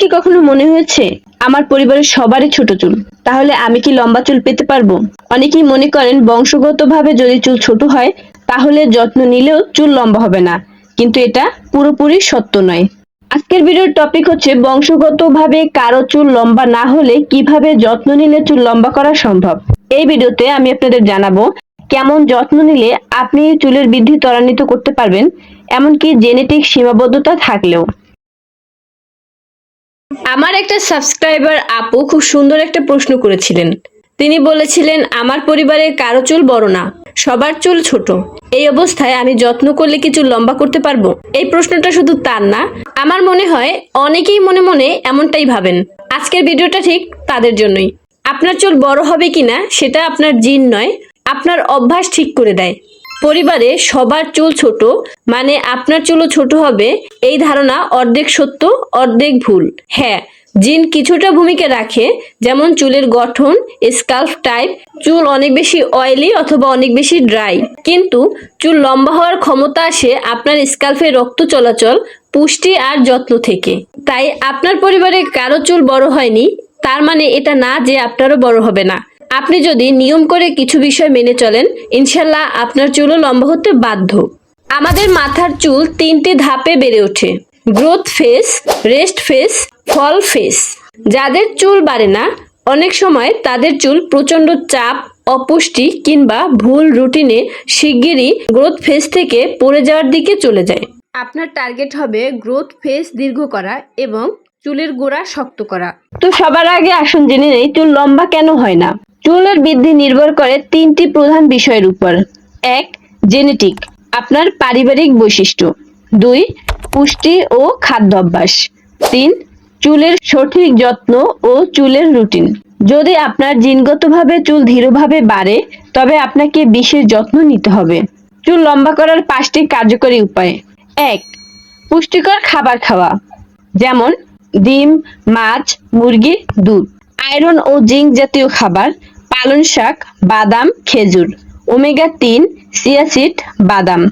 কি কখনো মনে হয়েছে? আমার পরিবারের সবারই ছোট চুল। তাহলে আমি কি লম্বা চুল পেতে পারব? অনেকেই মনে করেন বংশগতভাবে যদি চুল ছোট হয়, তাহলে যত্ন নিলেও চুল লম্বা হবে না। কিন্তু এটা পুরোপুরি সত্য নয়। আজকের ভিডিওর টপিক হচ্ছে বংশগতভাবে কারও চুল লম্বা না হলে কীভাবে যত্ন নিলে চুল লম্বা করা সম্ভব? এই ভিডিওতে আমি আপনাদের জানাব, কেমন যত্ন নিলে আপনি চুলের বৃদ্ধি ত্বরান্বিত করতে পারবেন, এমনকি জেনেটিক সীমাবদ্ধতা থাকলেও। আমার একটা সাবস্ক্রাইবার আপু খুব সুন্দর একটা প্রশ্ন করেছিলেন। তিনি বলেছিলেন, আমার পরিবারে কারও চুল বড় না, সবার চুল ছোট। এই অবস্থায় আমি যত্ন করলে কি চুল লম্বা করতে পারব? এই প্রশ্নটা শুধু তার না, আমার মনে হয় অনেকেই মনে মনে এমনটাই ভাবেন। আজকের ভিডিওটা ঠিক তাদের জন্যই। আপনার চুল বড় হবে কিনা, সেটা আপনার জিন নয়, আপনার অভ্যাস ঠিক করে দেয়। পরিবারে সবার চুল ছোট মানে আপনার চুলও ছোট হবে, এই ধারণা অর্ধেক সত্য, অর্ধেক ভুল। হ্যাঁ জিন কিছুটা ভূমিকা রাখে, যেমন চুলের গঠন স্কাল্ফ টাইপ, চুল অনেক বেশি অয়েলি অথবা অনেক বেশি ড্রাই কিন্তু চুল লম্বা হওয়ার ক্ষমতা আসে আপনার স্কাল্ফে রক্ত চলাচল, পুষ্টি আর যত্ন থেকে। তাই আপনার পরিবারে কারও চুল বড় হয়নি, তার মানে এটা না যে আপনারও বড় হবে না। আপনি যদি নিয়ম করে কিছু বিষয় মেনে চলেন ইনশাল্লাহ আপনার চুলও লম্বা হতে বাধ্য। আমাদের মাথার চুল তিনটে ধাপে বেড়ে ওঠে। Growth phase rest phase fall phase. যাদের চুল বাড়ে না অনেক সময় তাদের চুল প্রচণ্ড চাপ অপুষ্টি কিংবা ভুল রুটিনে শিগগিরই গ্রোথ ফেস থেকে পড়ে যাওয়ার দিকে চলে যায়। আপনার টার্গেট হবে গ্রোথ ফেস দীর্ঘ করা এবং চুলের গোড়া শক্ত করা। তো সবার আগে আসুন জেনে নেই চুল লম্বা কেন হয় না? চুলের বৃদ্ধি নির্ভর করে তিনটি প্রধান বিষয়ের উপর। এক, জেনেটিক, আপনার পারিবারিক বৈশিষ্ট্য। দুই, পুষ্টি ও খাদ্যাভ্যাস। তিন, চুলের সঠিক যত্ন ও চুলের রুটিন। যদি আপনার জিনগতভাবে চুল ধীরভাবে বাড়ে, তবে আপনাকে বিশেষ যত্ন নিতে হবে। চুল লম্বা করার পাঁচটি কার্যকরী উপায়। এক, পুষ্টিকর খাবার খাওয়া। যেমন ডিম, মাছ, মুরগি, দুধ। আয়রন ও জিঙ্ক জাতীয় খাবার পালং শাক, বাদাম, খেজুর। ওমেগা তিন সিয়াসিড বাদাম।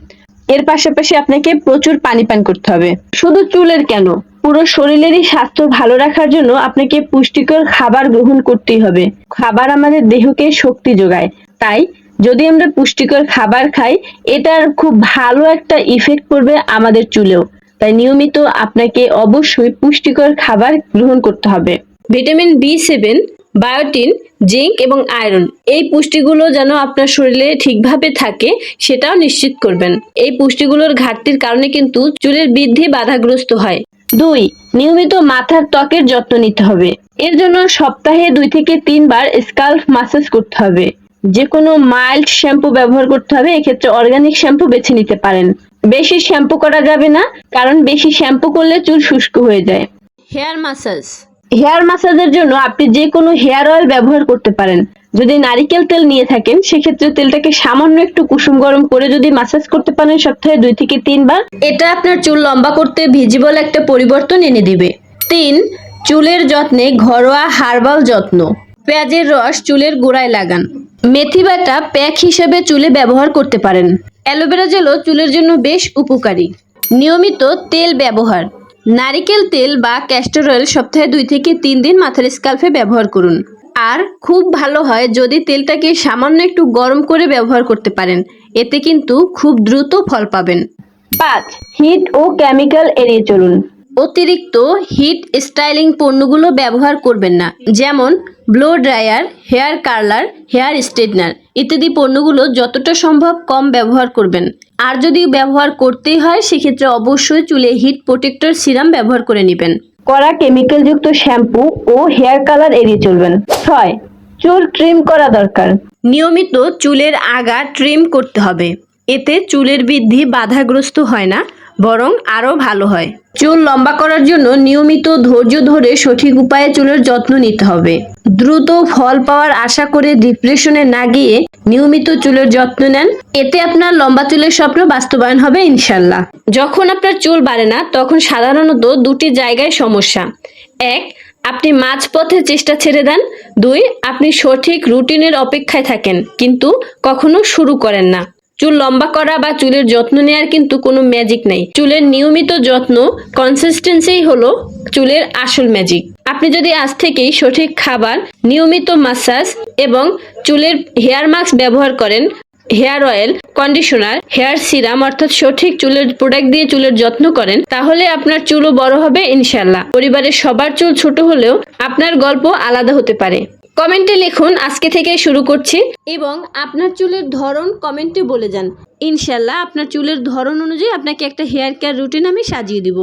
এর পাশাপাশি আপনাকে প্রচুর পানি পান করতে হবে। শুধু চুলের কেন? পুরো শরীরেরই স্বাস্থ্য ভালো রাখার জন্য আপনাকে পুষ্টিকর খাবার গ্রহণ করতেই হবে। খাবার আমাদের দেহকে শক্তি যোগায়। তাই, যদি আমরা পুষ্টিকর খাবার খাই, এটার খুব ভালো একটা ইফেক্ট পড়বে আমাদের চুলেও। তাই নিয়মিত আপনাকে অবশ্যই পুষ্টিকর খাবার গ্রহণ করতে হবে। Vitamin B seven biotin, zinc এবং আয়রন। এই পুষ্টিগুলো যেন আপনার শরীরে ঠিকভাবে থাকে, সেটাও নিশ্চিত করবেন। এই পুষ্টিগুলোর ঘাটতির কারণে কিন্তু চুলের বৃদ্ধি বাধাগ্রস্ত হয়। দুই, নিয়মিত মাথার ত্বকের যত্ন নিতে হবে। এর জন্য সপ্তাহে দুই থেকে তিনবার স্কাল্প মাসাজ করতে হবে। যে কোনো মাইল্ড শ্যাম্পু ব্যবহার করতে হবে, এক্ষেত্রে অর্গানিক শ্যাম্পু বেছে নিতে পারেন। বেশি শ্যাম্পু করা যাবে না, কারণ বেশি শ্যাম্পু করলে চুল শুষ্ক হয়ে যায়। Hair massage. হেয়ার মাসাজের জন্য আপনি যে কোনো হেয়ার অয়েল ব্যবহার করতে পারেন। যদি নারিকেল তেল নিয়ে থাকেন, সেক্ষেত্রে তেলটাকে সামান্য একটু কুসুম গরম করে যদি মাসাজ করতে পারেন, সপ্তাহে দুই থেকে তিনবার। এটা আপনার চুল লম্বা করতে ভিজিবল একটা পরিবর্তন এনে দিবে। তিন, চুলের যত্নে ঘরোয়া হার্বাল যত্ন। পেঁয়াজের রস চুলের গোড়ায় লাগান। মেথি বাটা প্যাক হিসেবে চুলে ব্যবহার করতে পারেন। অ্যালোভেরা জেলও চুলের জন্য বেশ উপকারী। নিয়মিত তেল ব্যবহার। নারিকেল তেল বা ক্যাস্টর অয়েল সপ্তাহে দুই থেকে তিন দিন মাথার স্কাল্পে ব্যবহার করুন। আর খুব ভালো হয় যদি তেলটাকে সামান্য একটু গরম করে ব্যবহার করতে পারেন। এতে কিন্তু খুব দ্রুত ফল পাবেন। পাঁচ হিট ও কেমিক্যাল এড়িয়ে চলুন। অতিরিক্ত হিট স্টাইলিং পণ্যগুলো ব্যবহার করবেন না যেমন blow dryer hair curler hair straightener ইত্যাদি পণ্যগুলো যতটা সম্ভব কম ব্যবহার করবেন। আর যদি ব্যবহার করতেই হয় সেক্ষেত্রে অবশ্যই চুলে হিট প্রোটেক্টর সিরাম ব্যবহার করে নেবেন। কড়া কেমিক্যাল যুক্ত শ্যাম্পু ও হেয়ার কালার এড়িয়ে চলবেন। ছয় চুল ট্রিম করা দরকার। নিয়মিত চুলের আগা ট্রিম করতে হবে। এতে চুলের বৃদ্ধি বাধাগ্রস্ত হয় না। বরং আরও ভালো হয়। চুল লম্বা করার জন্য নিয়মিত ধৈর্য ধরে সঠিক উপায়ে চুলের যত্ন নিতে হবে। দ্রুত ফল পাওয়ার আশা করে ডিপ্রেশনে না গিয়ে নিয়মিত চুলের যত্ন নেন। এতে আপনার লম্বা চুলের স্বপ্ন বাস্তবায়ন হবে ইনশাল্লাহ। যখন আপনার চুল বাড়ে না, তখন সাধারণত দুটি জায়গায় সমস্যা। এক, আপনি মাঝপথে চেষ্টা ছেড়ে দেন। দুই, আপনি সঠিক রুটিনের অপেক্ষায় থাকেন, কিন্তু কখনো শুরু করেন না। চুল লম্বা করা বা চুলের যত্ন নেওয়ার কিন্তু কোনো ম্যাজিক নেই। চুলের নিয়মিত যত্ন কনসিস্টেন্সি হলো চুলের আসল ম্যাজিক আপনি যদি আজ থেকেই সঠিক খাবার, নিয়মিত মাসাজ এবং চুলের হেয়ার মাস্ক ব্যবহার করেন hair oil conditioner hair serum অর্থাৎ সঠিক চুলের প্রোডাক্ট দিয়ে চুলের যত্ন করেন, তাহলে আপনার চুলও বড় হবে ইনশাল্লাহ পরিবারের সবার চুল ছোট হলেও আপনার গল্প আলাদা হতে পারে। কমেন্টে লিখুন, আজকে থেকে শুরু করছি। এবং আপনার চুলের ধরন কমেন্টে বলে যান। ইনশাল্লাহ আপনার চুলের ধরন অনুযায়ী আপনাকে একটা হেয়ার কেয়ার রুটিন আমি সাজিয়ে দিব।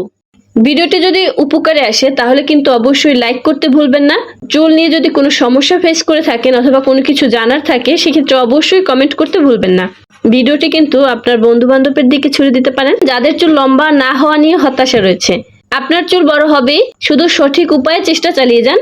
ভিডিওটি যদি উপকারে আসে, তাহলে কিন্তু অবশ্যই লাইক করতে ভুলবেন না। চুল নিয়ে যদি কোনো সমস্যা ফেস করে থাকেন অথবা কোনো কিছু জানার থাকে, সেক্ষেত্রে অবশ্যই কমেন্ট করতে ভুলবেন না। ভিডিওটি কিন্তু আপনার বন্ধু বান্ধবের দিকে ছড়িয়ে দিতে পারেন। যাদের চুল লম্বা না হওয়া নিয়ে হতাশা রয়েছে। আপনার চুল বড় হবেই। শুধু সঠিক উপায়ে চেষ্টা চালিয়ে যান।